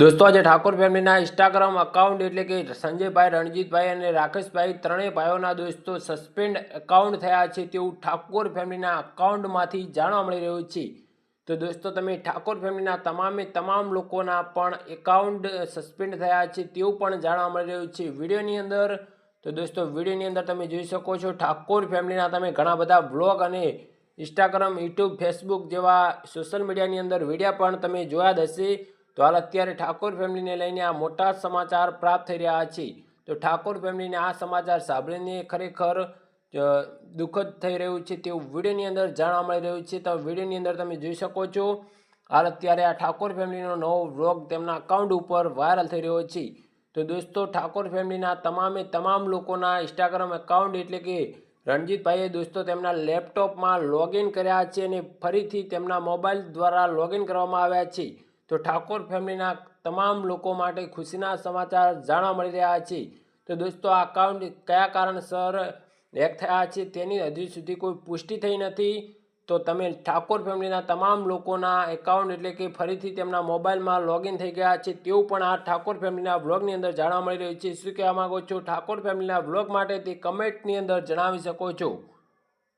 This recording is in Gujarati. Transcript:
દોસ્તો, આજે ઠાકોર ફેમિલીના ઇન્સ્ટાગ્રામ અકાઉન્ટ એટલે કે સંજયભાઈ, રણજીતભાઈ અને રાકેશભાઈ ત્રણેય ભાઈઓના દોસ્તો સસ્પેન્ડ એકાઉન્ટ થયા છે તેવું ઠાકોર ફેમિલીના અકાઉન્ટમાંથી જાણવા મળી રહ્યું છે. તો દોસ્તો, તમે ઠાકોર ફેમિલીના તમામે તમામ લોકોના પણ એકાઉન્ટ સસ્પેન્ડ થયા છે તેવું પણ જાણવા મળી રહ્યું છે વિડીયોની અંદર. તો દોસ્તો, વિડીયોની અંદર તમે જોઈ શકો છો ઠાકોર ફેમિલીના તમે ઘણા બધા બ્લોગ અને ઇન્સ્ટાગ્રામ યુટ્યુબ ફેસબુક જેવા સોશિયલ મીડિયાની અંદર વિડીયા પણ તમે જોયા જ હશે. તો હાલ અત્યારે ઠાકોર ફેમિલીને લઈને આ મોટા સમાચાર પ્રાપ્ત થઈ રહ્યા છે. તો ઠાકોર ફેમિલીને આ સમાચાર સાંભળીને ખરેખર દુઃખદ થઈ રહ્યું છે તેવું વિડીયોની અંદર જાણવા મળી રહ્યું છે. તો વિડીયોની અંદર તમે જોઈ શકો છો, હાલ અત્યારે આ ઠાકોર ફેમિલીનો નવો વ્લોગ તેમના અકાઉન્ટ ઉપર વાયરલ થઈ રહ્યો છે. તો દોસ્તો, ઠાકોર ફેમિલીના તમામે તમામ લોકોના ઇન્સ્ટાગ્રામ એકાઉન્ટ એટલે કે રણજીતભાઈએ દોસ્તો તેમના લેપટોપમાં લોગિન કર્યા છે અને ફરીથી તેમના મોબાઈલ દ્વારા લોગિન કરવામાં આવ્યા છે. તો ઠાકોર ફેમિલીના તમામ લોકો માટે ખુશીના સમાચાર જાણવા મળી રહ્યા છે. તો દોસ્તો, આ અકાઉન્ટ કયા કારણસર હેક થયા છે તેની હજી સુધી કોઈ પુષ્ટિ થઈ નથી. તો તમે ઠાકોર ફેમિલીના તમામ લોકોના એકાઉન્ટ એટલે કે ફરીથી તેમના મોબાઈલમાં લોગિન થઈ ગયા છે તેવું પણ આ ઠાકોર ફેમિલીના બ્લોગની અંદર જાણવા મળી રહ્યું છે. શું કહેવા માંગો છો? ઠાકોર ફેમિલીના બ્લોગ માટે તે કમેન્ટની અંદર જણાવી શકો છો.